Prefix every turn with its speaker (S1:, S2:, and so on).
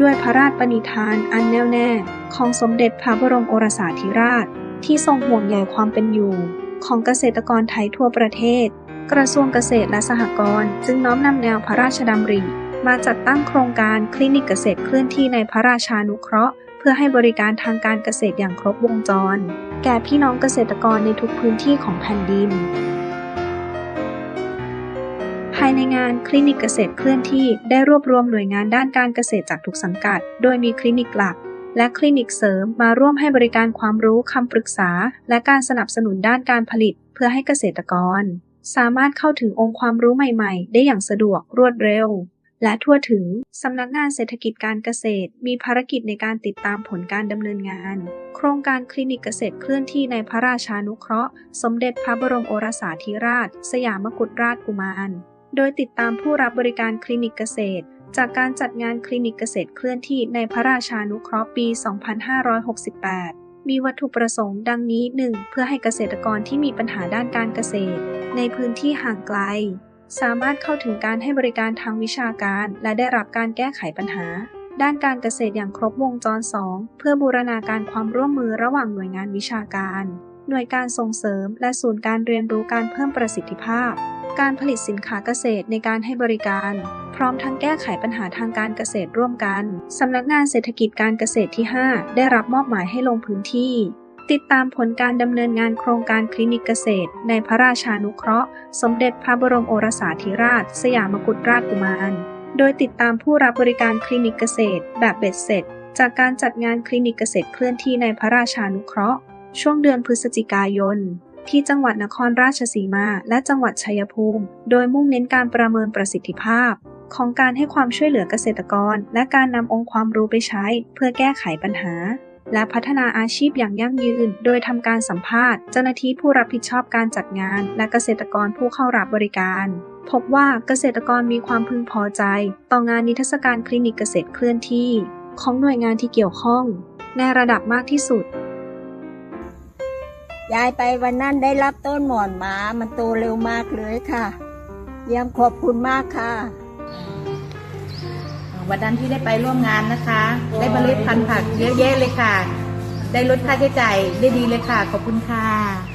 S1: ด้วยพระราชปณิธานอันแน่วแน่ของสมเด็จพระบรมโอรสาธิราช ที่ทรงห่วงใยความเป็นอยู่ ของเกษตรกรไทยทั่วประเทศ กระทรวงเกษตรและสหกรณ์จึงน้อมนำแนวพระราชดำริ มาจัดตั้งโครงการคลินิกเกษตรเคลื่อนที่ในพระราชานุเคราะห์ เพื่อให้บริการทางการเกษตรอย่างครบวงจร แก่พี่น้องเกษตรกรในทุกพื้นที่ของแผ่นดิน ภายในงานคลินิกเกษตรเคลื่อนที่ได้รวบรวมหน่วยงานด้านการเกษตรจากทุกสังกัด โดยมีคลินิกหลักและคลินิกเสริมมาร่วมให้บริการความรู้คำปรึกษา และการสนับสนุนด้านการผลิต เพื่อให้เกษตรกร สามารถเข้าถึงองค์ความรู้ใหม่ ๆ ได้อย่างสะดวกรวดเร็ว และทั่วถึงสำนักงานเศรษฐกิจการเกษตร มีภารกิจในการติดตามผลการดำเนินงาน โครงการคลินิกเกษตรเคลื่อนที่ในพระราชานุเคราะห์ สมเด็จพระบรมโอรสาธิราช สยามกุฎราชกุมาร โดยติดตามผู้รับบริการคลินิกเกษตร จากการจัดงานคลินิกเกษตรเคลื่อนที่ในพระราชานุเคราะห์ปี 2568 มีวัตถุประสงค์ดังนี้ 1. เพื่อให้เกษตรกรที่มีปัญหาด้านการเกษตร ในพื้นที่ห่างไกล สามารถเข้าถึงการให้บริการทางวิชาการ และได้รับการแก้ไขปัญหา ด้านการเกษตรอย่างครบวงจร 2 เพื่อบูรณาการความร่วมมือระหว่างหน่วยงานวิชาการ หน่วยการส่งเสริม และศูนย์การเรียนรู้การเพิ่มประสิทธิภาพ การผลิตสินค้าเกษตรในการให้บริการ พร้อมทั้งแก้ไขปัญหาทางการเกษตรร่วมกันสำนักงานเศรษฐกิจการเกษตรที่ 5 ได้รับมอบหมายให้ลงพื้นที่ ติดตามผลการดำเนินงานโครงการคลินิกเกษตร ในพระราชานุเคราะห์ สมเด็จพระบรมโอรสาธิราช สยามกุฎราชกุมาร โดยติดตามผู้รับบริการคลินิกเกษตร แบบเบ็ดเสร็จ จากการจัดงานคลินิกเกษตรเคลื่อนที่ในพระราชานุเคราะห์ ช่วงเดือนพฤศจิกายน ที่จังหวัดนครราชสีมา และจังหวัดชัยภูมิ โดยมุ่งเน้นการประเมินประสิทธิภาพ ของการให้ความช่วยเหลือเกษตรกร และการนำองค์ความรู้ไปใช้ เพื่อแก้ไขปัญหา และพัฒนาอาชีพอย่างยั่งยืน โดยทำการสัมภาษณ์เจ้าหน้าที่ผู้รับผิดชอบการจัดงาน และเกษตรกรผู้เข้ารับบริการ พบว่าเกษตรกรมีความพึงพอใจ ต่องานนิทรรศการคลินิกเกษตรเคลื่อนที่ ของหน่วยงานที่เกี่ยวข้อง ในระดับมากที่สุด
S2: ยายไปวันนั้นได้รับต้นหมอนหมา มันโตเร็วมากเลยค่ะ เยี่ยมขอบคุณมากค่ะ
S3: วันนั้นที่ได้ไปร่วมงานนะคะ ได้เมล็ดพันธุ์ผักเยอะแยะเลยค่ะ ได้ลดค่าใช้จ่ายได้ดีเลยค่ะ ขอบคุณค่ะ